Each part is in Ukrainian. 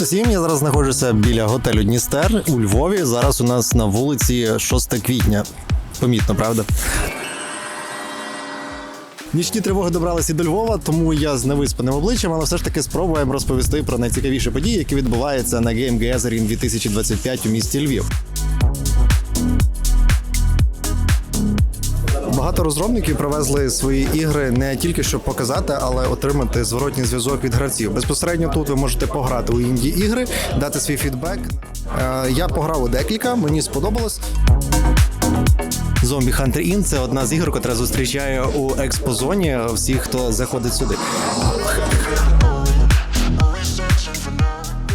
Привіт усім! Я зараз знаходжуся біля готелю Дністер у Львові. Зараз у нас на вулиці 6 квітня. Помітно, правда? Нічні тривоги добралися до Львова, тому я з невиспаним обличчям, але все ж таки спробуємо розповісти про найцікавіші події, які відбуваються на Game Gathering 2025 у місті Львів. Багато розробників привезли свої ігри не тільки щоб показати, але отримати зворотній зв'язок від гравців. Безпосередньо тут ви можете пограти у інді ігри, дати свій фідбек. Е, Я пограв у декілька, мені сподобалось. Zombie Hunter Inn – це одна з ігор, яка зустрічає у експозоні всіх, хто заходить сюди.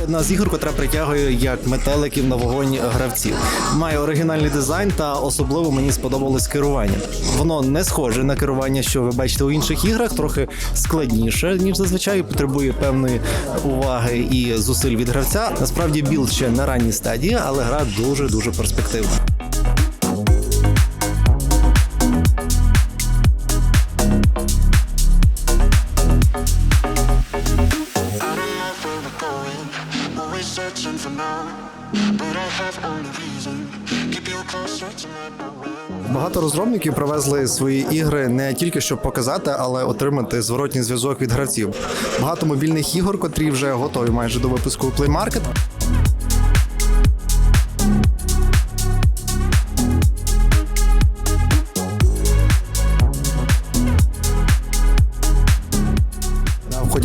Одна з ігор, яка притягує як метеликів на вогонь гравців. Має оригінальний дизайн та особливо мені сподобалось керування. Воно не схоже на керування, що ви бачите у інших іграх, трохи складніше, ніж зазвичай, потребує певної уваги і зусиль від гравця. Насправді білд ще на ранній стадії, але гра дуже дуже перспективна. Багато розробників привезли свої ігри не тільки щоб показати, але отримати зворотній зв'язок від гравців. Багато мобільних ігор, котрі вже готові майже до випуску Play Market.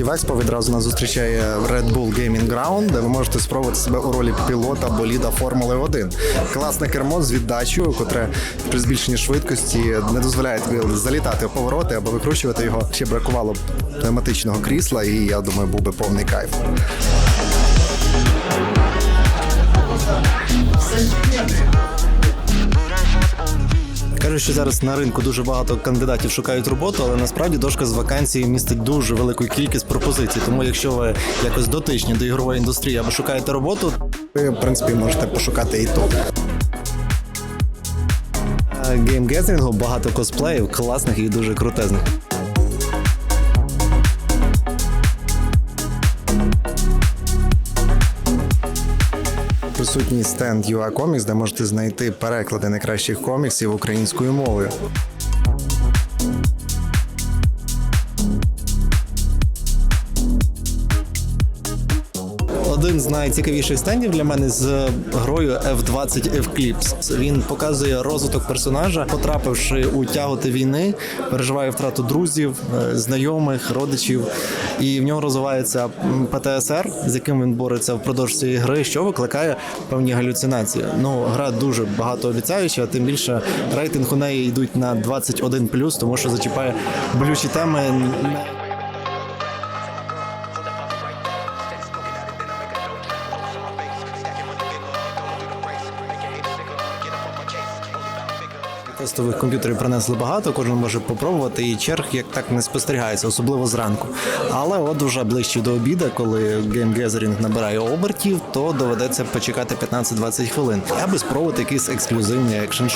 Вході відразу нас зустрічає Red Bull Gaming Ground, де ви можете спробувати себе у ролі пілота боліда Формули 1. Класне кермо з віддачею, котре при збільшенні швидкості не дозволяє залітати в повороти або викручувати його. Ще бракувало пневматичного крісла, і я думаю, був би повний кайф. Кажуть, що зараз на ринку дуже багато кандидатів шукають роботу, але насправді дошка з вакансії містить дуже велику кількість пропозицій. Тому, якщо ви якось дотичні до ігрової індустрії або шукаєте роботу, ви в принципі можете пошукати і тут. Геймгезінгу багато косплеїв, класних і дуже крутезних. Присутній стенд UA Comics, де можете знайти переклади найкращих коміксів українською мовою. Один з найцікавіших стендів для мене з грою F20 Eclipse. Він показує розвиток персонажа, потрапивши у тяготи війни, переживає втрату друзів, е, знайомих, родичів, і в нього розвивається ПТСР, з яким він бореться впродовж цієї гри, що викликає певні галюцинації. Ну, гра дуже багатообіцяюча, тим більше рейтинг у неї йдуть на 21+, тому що зачіпає болючі теми. Тестових комп'ютерів принесли багато, кожен може попробувати, і черг як так не спостерігається, особливо зранку. Але от вже ближче до обіду, коли Game Gathering набирає обертів, то доведеться почекати 15-20 хвилин, аби спробувати якийсь ексклюзивний екшн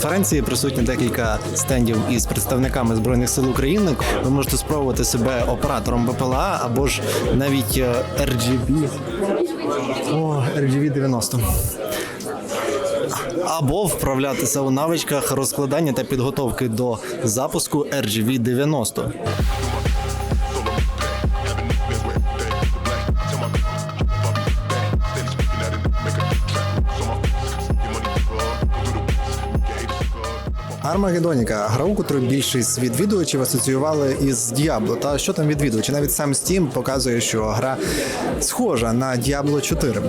конференції присутні декілька стендів із представниками збройних сил України. Ви можете спробувати себе оператором БПЛА або ж навіть е, RGB. О, RGB 90. Або вправлятися у навичках розкладання та підготовки до запуску RGB 90. Армагедоніка гра, у більшість відвідувачів асоціювали із Діабло. Та що там відвідувачі? Навіть сам Steam показує, що гра схожа на Діабло 4.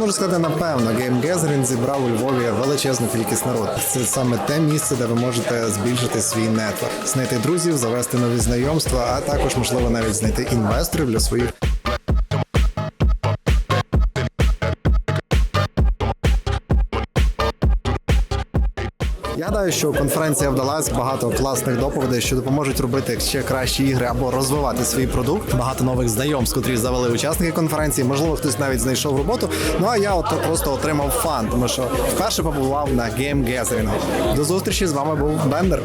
Можу сказати, напевно, Game Gathering зібрав у Львові величезну кількість народу. Це саме те місце, де ви можете збільшити свій нетворк, знайти друзів, завести нові знайомства, а також можливо навіть знайти інвесторів для своїх. Я що конференція вдалась багато класних доповідей, що допоможуть робити ще кращі ігри або розвивати свій продукт. Багато нових знайомств, котрі завели учасники конференції. Можливо, хтось навіть знайшов роботу. Ну а я от просто отримав фан, тому що вперше побував на Game Gathering. До зустрічі з вами був Бендер.